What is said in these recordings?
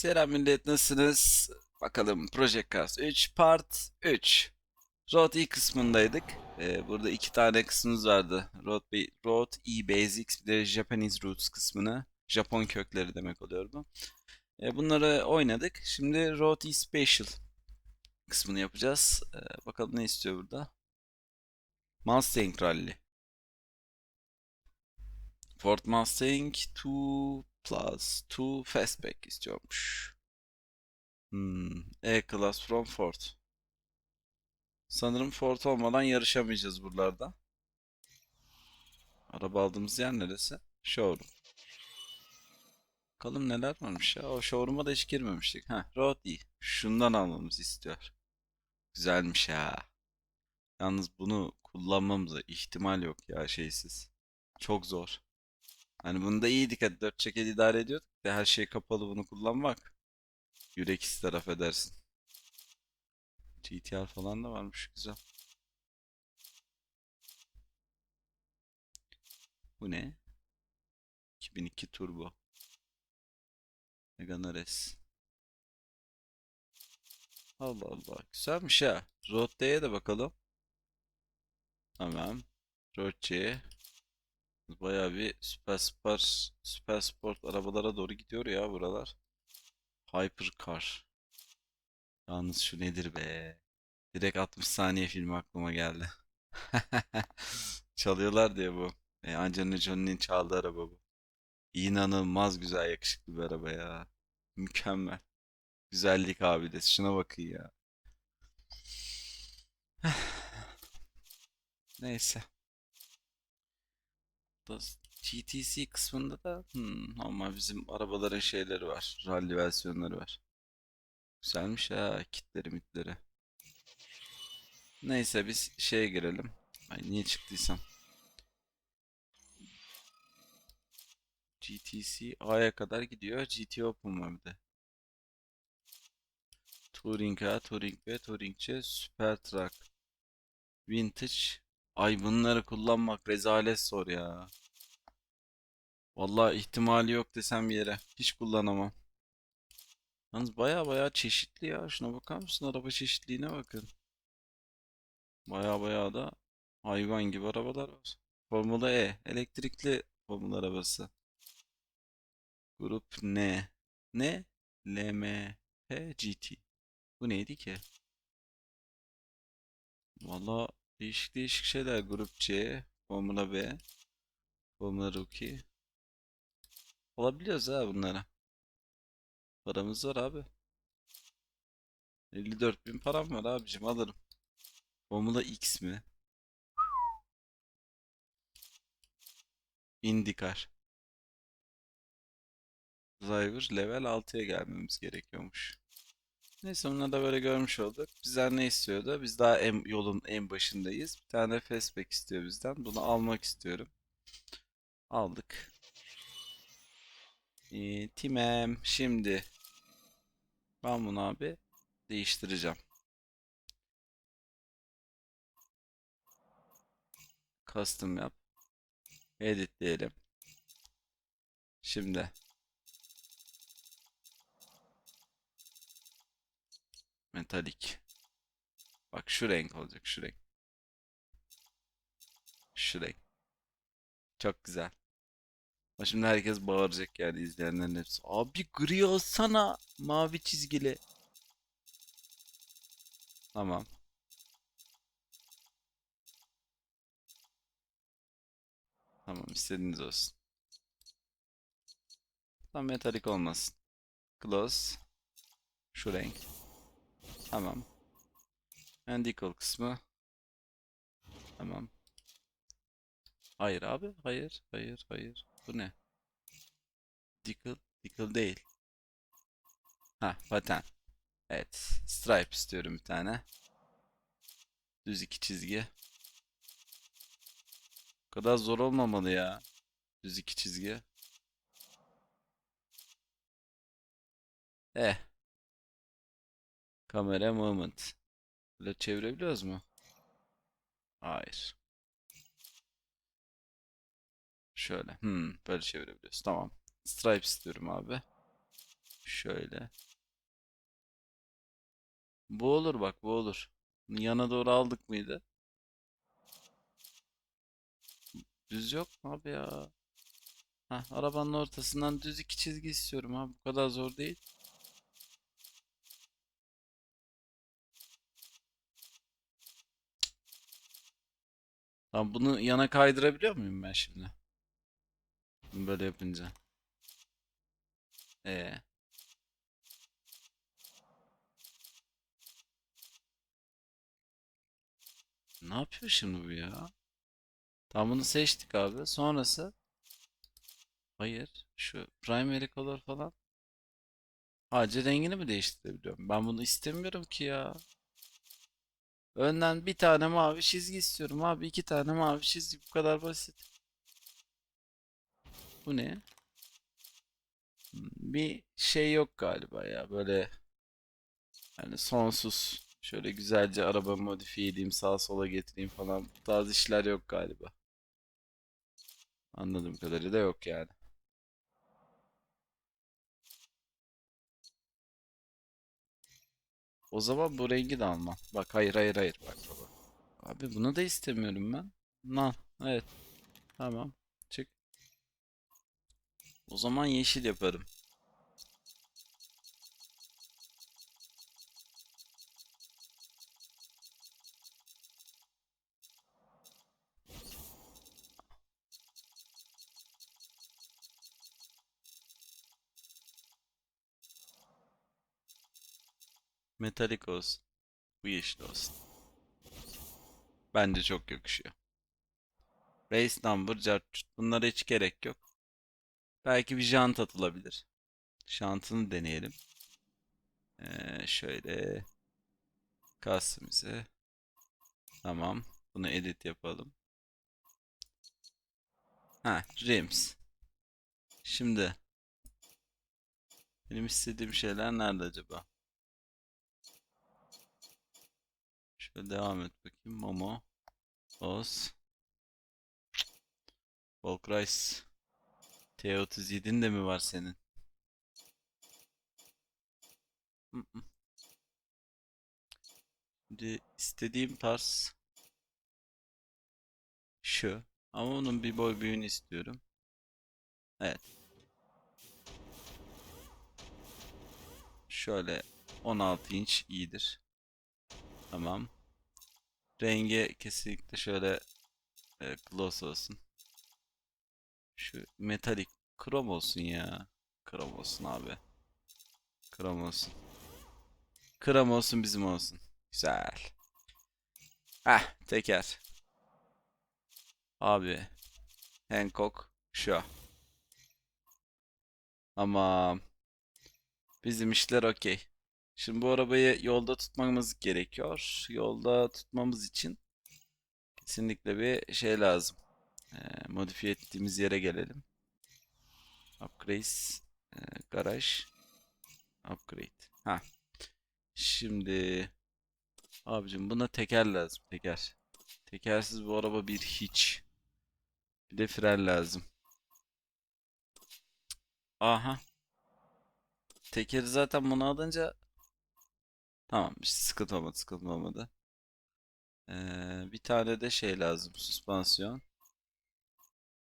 Selam millet nasılsınız? Bakalım Project Cars 3 Part 3. Road E kısmındaydık. Ee, burada iki tane kısmımız vardı. Road, B, Road E Basics bir de Japanese Roots kısmını. Japon kökleri demek oluyor bu. Ee, bunları oynadık. Şimdi Road E Special kısmını yapacağız. Ee, bakalım ne istiyor burada. Mustang Rally. Ford Mustang 2 Plus 2 Fastback istiyormuş. Hmm, E-Class from Ford. Sanırım Ford olmadan yarışamayacağız buralarda. Araba aldığımız yer neresi? Showroom. Bakalım neler varmış ya. O showroom'a da hiç girmemiştik. Ha, Road E. Şundan almamızı istiyor. Güzelmiş ha. Yalnız bunu kullanmamıza ihtimal yok ya şeysiz. Çok zor. Hani bunda iyiydik hadi dört çeket idare ediyorduk. De her şey kapalı bunu kullanmak. Yürek ister affedersin. GTR falan da varmış güzel. Bu ne? 2002 Turbo. Megane RS. Allah Allah. Güzelmiş ha. Road D'ye de bakalım. Tamam. Road C'ye. Bayağı bir süper spor, süper sport arabalara doğru gidiyor ya buralar. Hypercar. Yalnız şu nedir be? Direkt 60 saniye filmi aklıma geldi. Çalıyorlar diye bu. E, Angelina Jolie'nin çaldığı araba bu. İnanılmaz güzel yakışıklı bir araba ya. Mükemmel. Güzellik abidesi. Şuna bakın ya. Neyse. Da- GTC kısmında da hmm, ama bizim arabaların şeyleri var. Rally versiyonları var. Güzelmiş ha kitleri mitleri. Neyse biz şeye girelim. Ay niye çıktıysam. GTC A'ya kadar gidiyor. GT Open var bir de. Touring A, Touring B, Touring C, Super Truck. Vintage. Ay bunları kullanmak rezalet zor ya. Vallahi ihtimali yok desem yere. Hiç kullanamam. Yalnız baya baya çeşitli ya. Şuna bakar mısın? Araba çeşitliliğine bakın. Baya baya da hayvan gibi arabalar var. Formula E. Elektrikli Formula arabası. Grup N. Ne? LMP GT. Bu neydi ki? Valla değişik değişik şeyler. Grup C. Formula B. Formula Rookie. Olabiliyoruz ha bunlara. Paramız var abi. 54 bin param var abicim alırım. Formula X mi? IndyCar. Driver level 6'ya gelmemiz gerekiyormuş. Neyse onları da böyle görmüş olduk. Bizden ne istiyordu? Biz daha en, yolun en başındayız. Bir tane fastback istiyor bizden. Bunu almak istiyorum. Aldık. Ee, Timem şimdi ben bunu abi değiştireceğim. Custom yap. Edit diyelim. Şimdi metalik. Bak şu renk olacak şu renk. Şu renk. Çok güzel. Ama Şimdi herkes bağıracak yani izleyenlerin hepsi. Abi gri alsana mavi çizgili. Tamam. Tamam istediğiniz olsun. Tam metalik olmasın. Gloss. Şu renk. Tamam. Medical kısmı. Tamam. Hayır abi. Hayır. Hayır. Hayır. Bu ne? Dickle. Dickle değil. Ha paten. Evet. Stripe istiyorum bir tane. Düz iki çizgi. Bu kadar zor olmamalı ya. Düz iki çizgi. Eh. Kamera movement. Böyle çevirebiliyoruz mu? Hayır. Şöyle. Hmm, böyle çevirebiliyoruz. Tamam. Stripe istiyorum abi. Şöyle. Bu olur bak bu olur. Yana doğru aldık mıydı? Düz yok mu abi ya? Heh, arabanın ortasından düz iki çizgi istiyorum abi. Bu kadar zor değil. Tamam bunu yana kaydırabiliyor muyum ben şimdi? Böyle yapınca. Ee. Ne yapıyor şimdi bu ya? Tamam bunu seçtik abi. Sonrası Hayır. Şu primary color falan. Sadece rengini mi değiştirebiliyorum? Ben bunu istemiyorum ki ya. Önden bir tane mavi çizgi istiyorum abi. iki tane mavi çizgi. Bu kadar basit. Bu ne? Bir şey yok galiba ya. Böyle yani sonsuz şöyle güzelce araba modifiye edeyim, sağa sola getireyim falan. Bu tarz işler yok galiba. Anladığım kadarıyla yok yani. O zaman bu rengi de almam. Bak hayır hayır hayır bak baba. Abi bunu da istemiyorum ben. Lan evet. Tamam. O zaman yeşil yaparım. Metalik olsun. Bu yeşil olsun. Bence çok yakışıyor. Race number, cart. Bunlara hiç gerek yok. Belki bir jant atılabilir. Jantını deneyelim. Ee, şöyle customize. Tamam. Bunu edit yapalım. Ha, rims. Şimdi benim istediğim şeyler nerede acaba? Şöyle devam et bakayım. Momo. Oz. Volkreis. T37'in de mi var senin? Şimdi istediğim tarz şu. Ama onun bir boy büyüğünü istiyorum. Evet. Şöyle 16 inç iyidir. Tamam. Rengi kesinlikle şöyle e, gloss olsun. Şu metalik krom olsun ya. Krom olsun abi. Krom olsun. Krom olsun bizim olsun. Güzel. Heh teker. Abi. Hancock şu. Ama bizim işler okey. Şimdi bu arabayı yolda tutmamız gerekiyor. Yolda tutmamız için kesinlikle bir şey lazım. Ee, modifiye ettiğimiz yere gelelim. Upgrades, e, garaj, upgrade. Ha. Şimdi abicim buna teker lazım, teker. Tekersiz bu araba bir hiç. Bir de fren lazım. Aha. Tekeri zaten bunu alınca tamam işte sıkıntı olmadı, sıkıntı olmadı. Ee, bir tane de şey lazım, süspansiyon.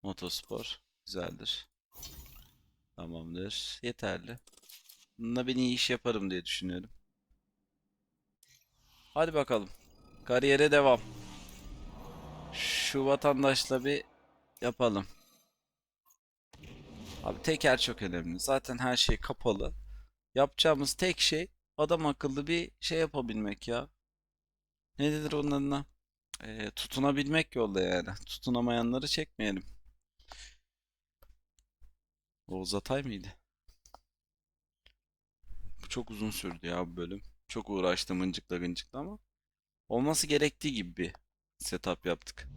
Motospor. Güzeldir. Tamamdır. Yeterli. Bununla ben iyi iş yaparım diye düşünüyorum. Hadi bakalım. Kariyere devam. Şu vatandaşla bir yapalım. Abi teker çok önemli. Zaten her şey kapalı. Yapacağımız tek şey adam akıllı bir şey yapabilmek ya. Ne denir onun adına? Ee, tutunabilmek yolda yani. Tutunamayanları çekmeyelim. Oğuz Atay mıydı? Bu çok uzun sürdü ya bu bölüm. Çok uğraştım mıncıkla gıncıkla ama olması gerektiği gibi bir setup yaptık.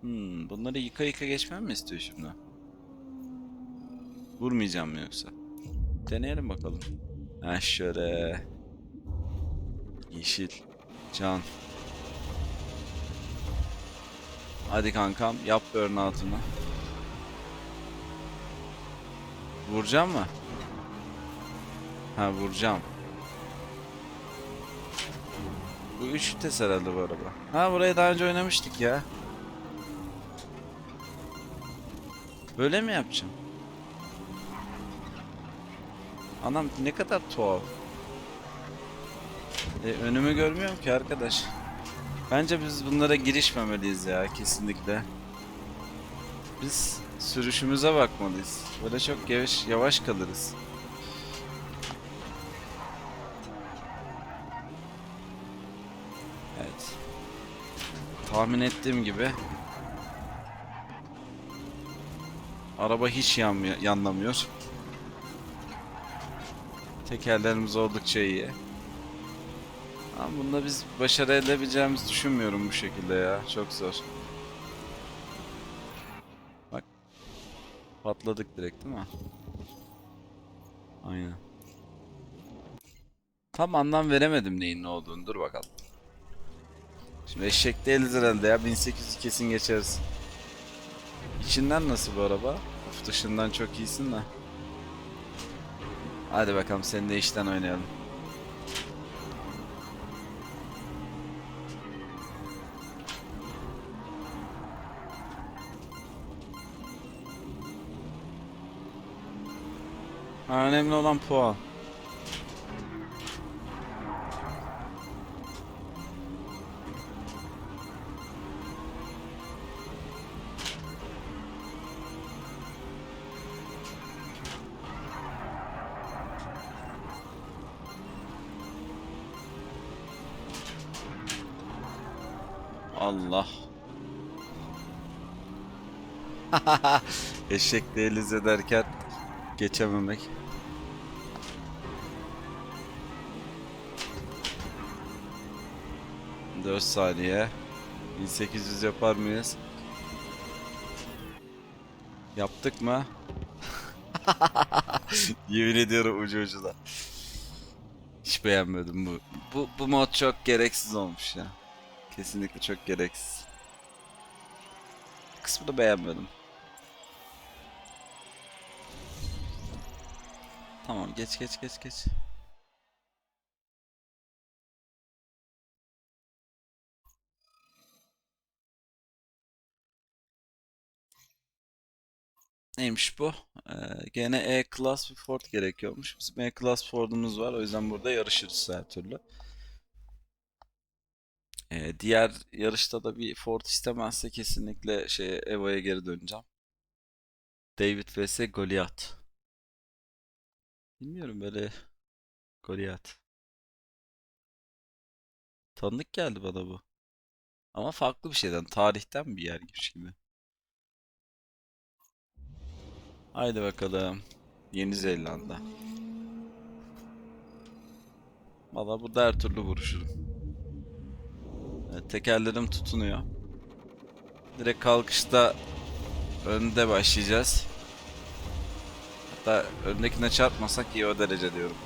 Hmm, bunları yıka yıka geçmem mi istiyor şimdi? Vurmayacağım mı yoksa? Deneyelim bakalım. Ha şöyle. Yeşil. Can. Hadi kankam yap burnout'unu. Vuracağım mı? Ha vuracağım. Bu üç vites herhalde bu araba. Ha burayı daha önce oynamıştık ya. Böyle mi yapacağım? Anam ne kadar tuhaf. E, önümü görmüyorum ki arkadaş. Bence biz bunlara girişmemeliyiz ya kesinlikle. Biz sürüşümüze bakmalıyız. Böyle çok yavaş yavaş kalırız. Evet. Tahmin ettiğim gibi araba hiç yanmıyor, yanlamıyor. Tekerlerimiz oldukça iyi. Ama bunda biz başarı edebileceğimizi düşünmüyorum bu şekilde ya. Çok zor. Patladık direkt değil mi? Aynen. Tam anlam veremedim neyin ne olduğunu. Dur bakalım. Şimdi eşek değiliz herhalde ya. 1800 kesin geçeriz. İçinden nasıl bu araba? Of dışından çok iyisin de. Hadi bakalım seninle işten oynayalım. Önemli olan puan. Allah. Eşek değiliz ederken geçememek. Dört saniye. 1800 yapar mıyız? Yaptık mı? Yemin ediyorum ucu ucuna. Hiç beğenmedim bu. Bu, bu mod çok gereksiz olmuş ya. Kesinlikle çok gereksiz. Kısmını beğenmedim. Tamam geç geç geç geç. Neymiş bu? Ee, gene E-Class bir Ford gerekiyormuş. Bizim E-Class Ford'umuz var. O yüzden burada yarışırız her türlü. Ee, diğer yarışta da bir Ford istemezse kesinlikle şeye Eva'ya geri döneceğim. David vs Goliath. Bilmiyorum böyle Goliath. Tanıdık geldi bana bu. Ama farklı bir şeyden, tarihten bir yermiş gibi. Haydi bakalım. Yeni Zelanda. Valla burada her türlü vuruşurum. Evet, tekerlerim tutunuyor. Direkt kalkışta önde başlayacağız. Hatta öndekine çarpmasak iyi o derece diyorum.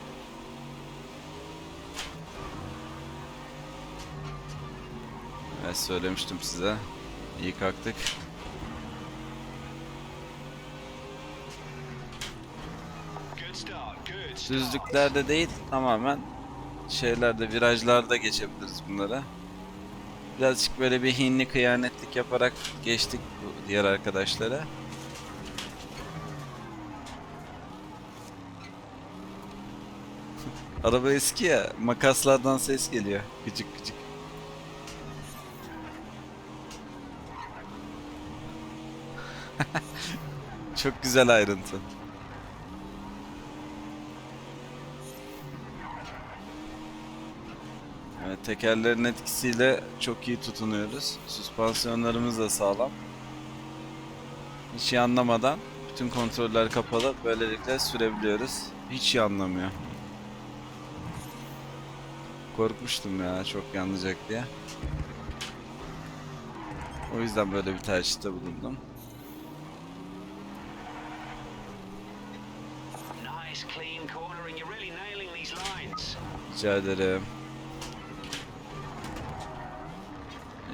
Evet söylemiştim size. İyi kalktık. Düzlüklerde değil tamamen şeylerde virajlarda geçebiliriz bunlara. Birazcık böyle bir hinli kıyanetlik yaparak geçtik bu diğer arkadaşlara. Araba eski ya makaslardan ses geliyor. Gıcık gıcık. Çok güzel ayrıntı. Evet, tekerlerin etkisiyle çok iyi tutunuyoruz. Süspansiyonlarımız da sağlam. Hiç yanlamadan bütün kontroller kapalı. Böylelikle sürebiliyoruz. Hiç yanlamıyor. Korkmuştum ya çok yanlayacak diye. O yüzden böyle bir tercihte bulundum. Nice clean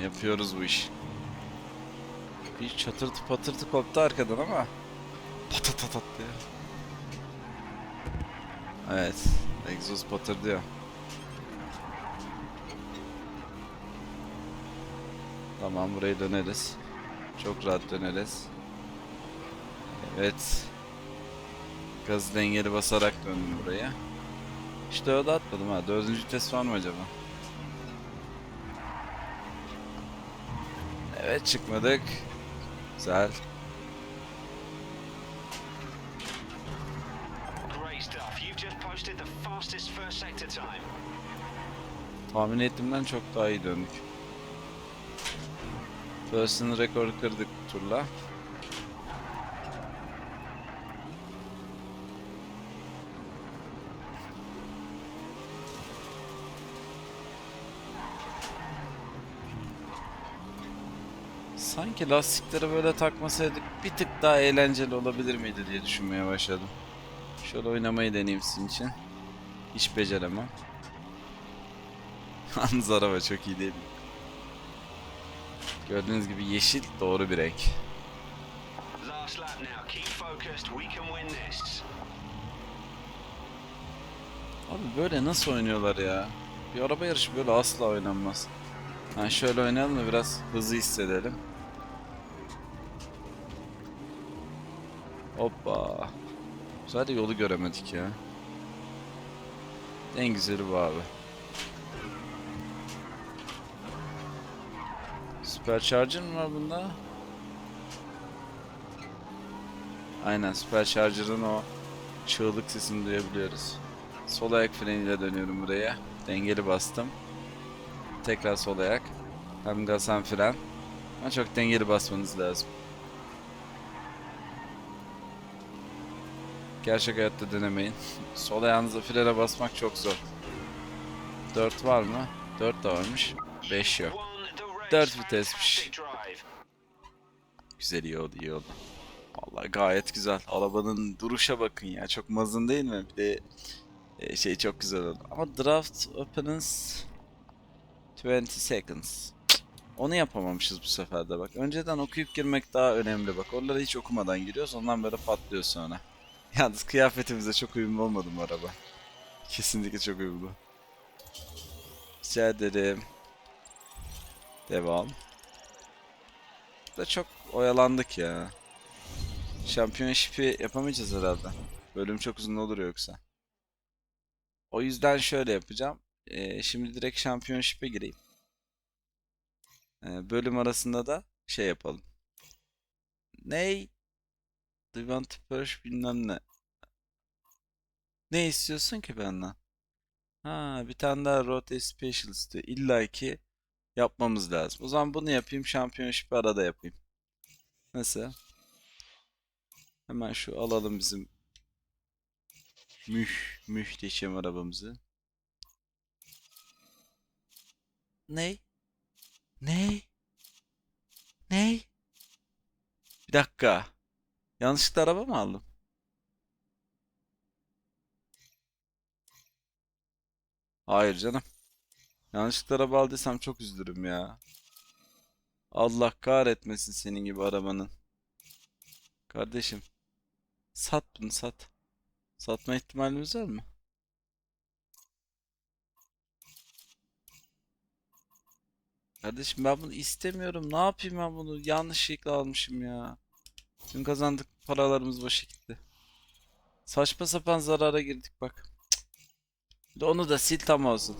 Yapıyoruz bu iş. Bir çatırtı patırtı koptu arkadan ama patatat diye. Evet. Egzoz patır diyor. Tamam burayı döneriz. Çok rahat döneriz. Evet. Gaz dengeli basarak döndüm buraya. Hiç dörde atmadım ha. Dördüncü test var mı acaba? Evet çıkmadık. Güzel. Tahmin ettiğimden çok daha iyi döndük. Personal rekoru kırdık turla. Sanki lastikleri böyle takmasaydık bir tık daha eğlenceli olabilir miydi diye düşünmeye başladım. Şöyle oynamayı deneyeyim sizin için. Hiç beceremem. Yalnız araba çok iyi değil mi? Gördüğünüz gibi yeşil doğru bir renk. Abi böyle nasıl oynuyorlar ya? Bir araba yarışı böyle asla oynanmaz. Ha şöyle oynayalım da biraz hızlı hissedelim. Hoppa. Sadece yolu göremedik ya. En güzeli bu abi. Supercharger mı var bunda? Aynen Supercharger'ın o çığlık sesini duyabiliyoruz. Sol ayak freniyle dönüyorum buraya. Dengeli bastım. Tekrar sol ayak. Hem gaz hem fren. Ama çok dengeli basmanız lazım. Gerçek hayatta denemeyin. sol ayağınıza frene basmak çok zor. 4 var mı? 4 de varmış. 5 yok. Won the race. Dört vitesmiş. Fantastic drive. Güzel iyi oldu iyi oldu. Vallahi gayet güzel. Arabanın duruşa bakın ya. Çok mazın değil mi? Bir de e, şey çok güzel oldu. Ama draft opens 20 seconds. Onu yapamamışız bu sefer de bak. Önceden okuyup girmek daha önemli bak. Oraları hiç okumadan giriyoruz. Ondan böyle patlıyor sonra. Yalnız kıyafetimize çok uyumlu olmadı mı araba? Kesinlikle çok uyumlu. Rica ederim. Devam. Da çok oyalandık ya. Şampiyonşipi yapamayacağız herhalde. Bölüm çok uzun olur yoksa. O yüzden şöyle yapacağım. Ee, şimdi direkt şampiyonşipe gireyim. Ee, bölüm arasında da şey yapalım. Ney? You want to push bilmem ne. Ne istiyorsun ki benden? Ha, bir tane daha Road Specialist diyor. İlla ki yapmamız lazım. O zaman bunu yapayım, şampiyonşipi arada yapayım. Nasıl? Hemen şu alalım bizim müh muhteşem arabamızı. Ney? Ney? Ney? Bir dakika. Yanlışlıkla araba mı aldım? Hayır canım. Yanlışlıkla araba aldıysam çok üzülürüm ya. Allah kahretmesin senin gibi arabanın. Kardeşim. Sat bunu sat. Satma ihtimalimiz var mı? Kardeşim ben bunu istemiyorum. Ne yapayım ben bunu? Yanlışlıkla almışım ya. Tüm kazandık paralarımız boşa gitti. Saçma sapan zarara girdik bak. Cık. Onu da sil tam olsun.